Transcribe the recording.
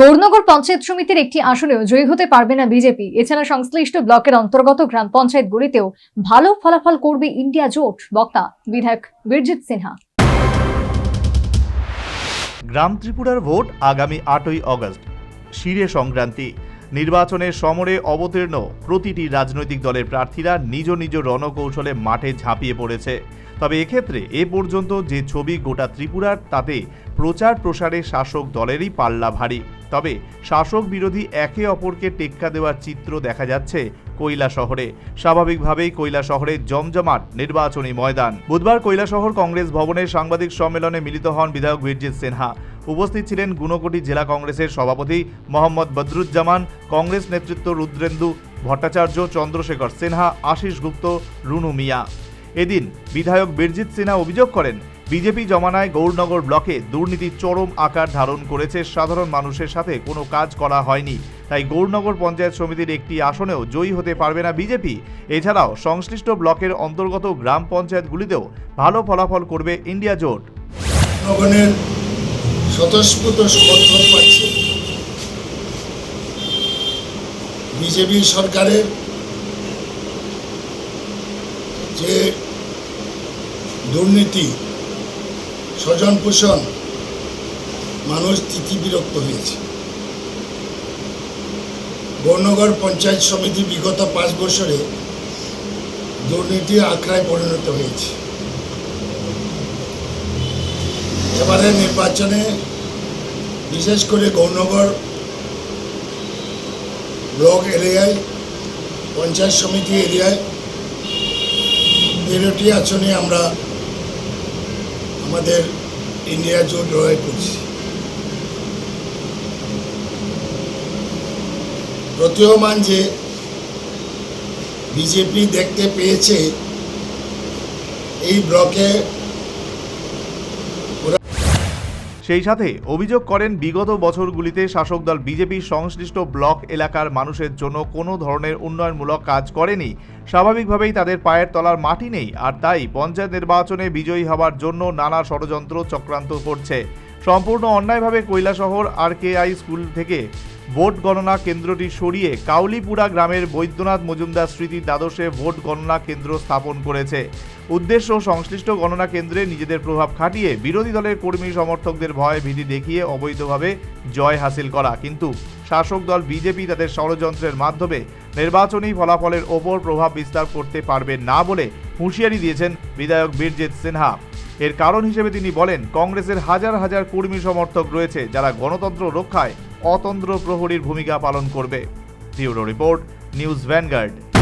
গৌরনগর পঞ্চায়েত সমিতির একটি আসনেও জয়ী হতে পারবে না বিজেপি। এছাড়া সংশ্লিষ্ট ব্লকের অন্তর্গত গ্রাম পঞ্চায়েতগুলিতেও ভালো ফলাফল করবে ইন্ডিয়া জোট। বক্তা বিধায়ক বীরজিৎ সিনহা। গ্রাম ত্রিপুরার ভোট আগামী আটই অগস্ট। শিরে সংক্রান্তি। নির্বাচনের সমরে অবতীর্ণ প্রতিটি রাজনৈতিক দলের প্রার্থীরা নিজ নিজ রণকৌশলে মাঠে ঝাঁপিয়ে পড়েছে। তবে এক্ষেত্রে এ পর্যন্ত যে ছবি গোটা ত্রিপুরার, তাতে প্রচার প্রসারে শাসক দলেরই পাল্লা ভারী। তবে শাসক বিরোধী একে অপরকে টেক্কা দেওয়ার চিত্র দেখা যাচ্ছে কৈলা শহরে। স্বাভাবিকভাবেই কৈলা শহরে জমজমাট নির্বাচনী ময়দান। বুধবার কৈলা শহর কংগ্রেস ভবনে সাংবাদিক সম্মেলনে মিলিত হন বিধায়ক বীরজিৎ সিনহা। উপস্থিত ছিলেন গুণকোটি জেলা কংগ্রেসের সভাপতি মোহাম্মদ বদরুজ্জামান, কংগ্রেস নেতৃত্ব রুদ্রেন্দু ভট্টাচার্য, চন্দ্রশেখর সিনহা, আশিস গুপ্ত, রুনু মিয়া। এদিন বিধায়ক বীরজিৎ সিনহা অভিযোগ করেন, বিজেপি জমানায় গৌরনগর ব্লকে দুর্নীতি চরম আকার ধারণ করেছে, সাধারণ মানুষের সাথে কোনো কাজ করা হয়নি। তাই গৌরনগর পঞ্চায়েত সমিতির একটি আসনেও জয়ী হতে পারবে না বিজেপি। এছাড়াও সংশ্লিষ্ট ব্লকের অন্তর্গত গ্রাম পঞ্চায়েতগুলিতেও ভালো ফলাফল করবে ইন্ডিয়া জোট। বিজেপি সরকারের যে দুর্নীতি স্বজন পোষণ মানুষ তিথি বিরক্ত হয়েছে। বর্ণগর পঞ্চায়েত সমিতি বিগত পাঁচ বছরে দুর্নীতি আখড়ায় পরিণত হয়েছে। এবারে নির্বাচনে বিশেষ করে গৌরনগর ব্লক এরিয়ায়, পঞ্চায়েত সমিতি এরিয়ায় তেরোটি আসনে আমরা আমাদের ইন্ডিয়া জোট লড়াই করছি। প্রতীয়মান যে বিজেপি দেখতে পেয়েছে, এই ব্লকে সেই সাথে অভিযোগ করেন, বিগত বছরগুলিতে শাসক দল বিজেপি সংশ্লিষ্ট ব্লক এলাকার মানুষের জন্য কোনো ধরনের উন্নয়নমূলক কাজ করেনি। স্বাভাবিকভাবেই তাদের পায়ের তলার মাটি নেই, আর তাই পঞ্চায়েত নির্বাচনে বিজয়ী হবার জন্য নানা ষড়যন্ত্র চক্রান্ত করছে। সম্পূর্ণ অন্যায়ভাবে Kailashahar R K I school থেকে ভোট গণনা কেন্দ্রটি সরিয়ে কাউলিপুরা গ্রামের বৈদ্যনাথ মজুমদার স্মৃতি দ্বাদশে ভোট গণনা কেন্দ্র স্থাপন করেছে। উদ্দেশ্য সংশ্লিষ্ট গণনা কেন্দ্রে নিজেদের প্রভাব খাটিয়ে বিরোধী দলের কর্মী সমর্থকদের ভয় ভীতি দেখিয়ে অবৈধভাবে জয় হাসিল করা। কিন্তু শাসক দল বিজেপি তাদের ষড়যন্ত্রের মাধ্যমে নির্বাচনী ফলাফলের ওপর প্রভাব বিস্তার করতে পারবে না বলে হুঁশিয়ারি দিয়েছেন বিধায়ক বীরজিৎ সিনহা। এর কারণ হিসেবে তিনি বলেন, কংগ্রেসের হাজার হাজার কর্মী সমর্থক রয়েছে যারা গণতন্ত্র রক্ষায় অতন্ত্র প্রহরীর ভূমিকা পালন করবে। Report, news Vanguard.